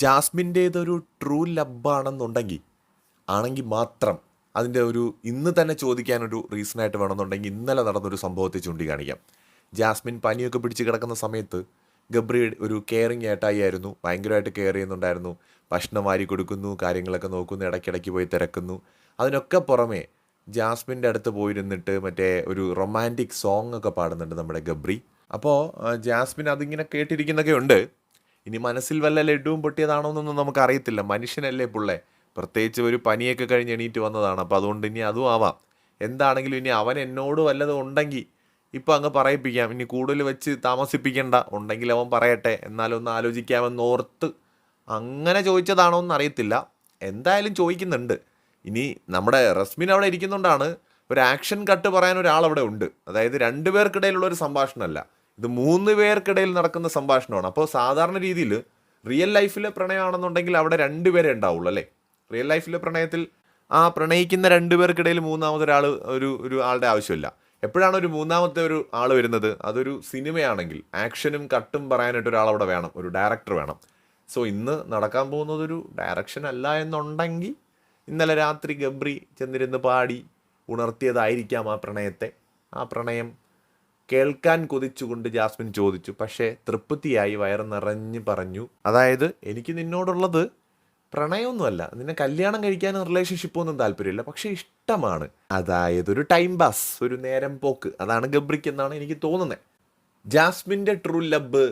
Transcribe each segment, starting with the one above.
ജാസ്മിന്റേതൊരു true ലബാണെന്നുണ്ടെങ്കിൽ ആണെങ്കിൽ മാത്രം അതിന്റെ ഒരു ഇന്ന് തന്നെ ചോദിക്കാനൊരു റീസണായിട്ട് വേണമെന്നുണ്ടെങ്കിൽ ഇന്നലെ നടന്നൊരു സംഭവത്തെ ചൂണ്ടിക്കാണിക്കാം. ജാസ്മിൻ പനിയൊക്കെ പിടിച്ച് കിടക്കുന്ന സമയത്ത് ഗബ്രി ഒരു കെയറിങ് ഏട്ടായി ആയിരുന്നു ഭയങ്കരമായിട്ട് കെയർ ചെയ്യുന്നുണ്ടായിരുന്നു. ഭക്ഷണം വാരി കൊടുക്കുന്നു കാര്യങ്ങളൊക്കെ നോക്കുന്നു ഇടയ്ക്കിടയ്ക്ക് പോയി തിരക്കുന്നു. അതിനൊക്കെ പുറമെ ജാസ്മിന്റെ അടുത്ത് പോയിരുന്നിട്ട് മറ്റേ ഒരു റൊമാന്റിക് സോങ് ഒക്കെ പാടുന്നുണ്ട് നമ്മുടെ ഗബ്രി. അപ്പോൾ ജാസ്മിൻ അതിങ്ങനെ കേട്ടിരിക്കുന്നൊക്കെ ഉണ്ട്. ഇനി മനസ്സിൽ വല്ല ലഡുവും പൊട്ടിയതാണോ എന്നൊന്നും നമുക്ക് അറിയത്തില്ല മനുഷ്യനല്ലേ പുള്ളേ? പ്രത്യേകിച്ച് ഒരു പനിയൊക്കെ കഴിഞ്ഞ് എണീറ്റ് വന്നതാണ്. അപ്പോൾ അതുകൊണ്ട് ഇനി അതും ആവാം. എന്താണെങ്കിലും ഇനി അവൻ എന്നോട് വല്ലതും ഉണ്ടെങ്കിൽ ഇപ്പം അങ്ങ് പറയിപ്പിക്കാം. ഇനി കൂടുതൽ വെച്ച് താമസിപ്പിക്കണ്ട. ഉണ്ടെങ്കിൽ അവൻ പറയട്ടെ. എന്നാലൊന്ന് ആലോചിക്കാമെന്ന് ഓർത്ത് അങ്ങനെ ചോദിച്ചതാണോ എന്ന് അറിയത്തില്ല എന്തായാലും ചോദിക്കുന്നുണ്ട്. ഇനി നമ്മുടെ റസ്മിൻ അവിടെ ഇരിക്കുന്നുകൊണ്ടാണ് ഒരു ആക്ഷൻ കട്ട് പറയാൻ ഒരാൾ അവിടെ ഉണ്ട്. അതായത് രണ്ടുപേർക്കിടയിലുള്ള ഒരു സംഭാഷണമല്ല. ഇത് മൂന്ന് പേർക്കിടയിൽ നടക്കുന്ന സംഭാഷണമാണ്. അപ്പോൾ സാധാരണ രീതിയിൽ റിയൽ ലൈഫിലെ പ്രണയമാണെന്നുണ്ടെങ്കിൽ അവിടെ രണ്ട് പേരെ ഉണ്ടാവുള്ളൂ അല്ലേ? റിയൽ ലൈഫിലെ പ്രണയത്തിൽ ആ പ്രണയിക്കുന്ന രണ്ട് പേർക്കിടയിൽ മൂന്നാമതൊരാൾ ഒരു ഒരു ആളുടെ ആവശ്യമില്ല. എപ്പോഴാണ് ഒരു മൂന്നാമത്തെ ഒരു ആൾ വരുന്നത്? അതൊരു സിനിമയാണെങ്കിൽ ആക്ഷനും കട്ടും പറയാനായിട്ട് ഒരാൾ അവിടെ വേണം ഒരു ഡയറക്ടർ വേണം. സോ ഇന്ന് നടക്കാൻ പോകുന്നതൊരു ഡയറക്ഷൻ അല്ല എന്നുണ്ടെങ്കിൽ ഇന്നലെ രാത്രി ഗബ്രി ചെന്നിരുന്ന് പാടി ഉണർത്തിയതായിരിക്കാം ആ പ്രണയത്തെ. ആ പ്രണയം കേൾക്കാൻ കൊതിച്ചുകൊണ്ട് ജാസ്മിൻ ചോദിച്ചു പക്ഷേ തൃപ്തിയായി വയറ് നിറഞ്ഞ് പറഞ്ഞു. അതായത് എനിക്ക് നിന്നോടുള്ളത് പ്രണയമൊന്നുമല്ല. നിന്നെ കല്യാണം കഴിക്കാനും റിലേഷൻഷിപ്പ് ഒന്നും താല്പര്യമില്ല പക്ഷേ ഇഷ്ടമാണ്. അതായത് ഒരു ടൈം പാസ് ഒരു നേരം പോക്ക്. അതാണ് ഗബ്രിക്ക് എന്നാണ് എനിക്ക് തോന്നുന്നത് ജാസ്മിന്റെ ട്രൂ ലബ്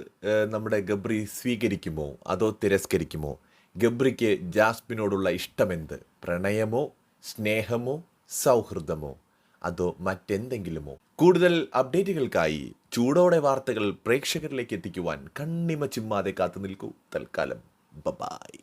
നമ്മുടെ ഗബ്രി സ്വീകരിക്കുമോ? അതോ തിരസ്കരിക്കുമോ? ഗബ്രിക്ക് ജാസ്മിനോടുള്ള ഇഷ്ടമെന്ത്? പ്രണയമോ സ്നേഹമോ സൗഹൃദമോ? അതോ മറ്റെന്തെങ്കിലുമോ? കൂടുതൽ അപ്ഡേറ്റുകൾക്കായി ചൂടോടെ വാർത്തകൾ പ്രേക്ഷകരിലേക്ക് എത്തിക്കുവാൻ കണ്ണിമ ചിമ്മാതെ കാത്തു നിൽക്കൂ തൽക്കാലം ബബായ്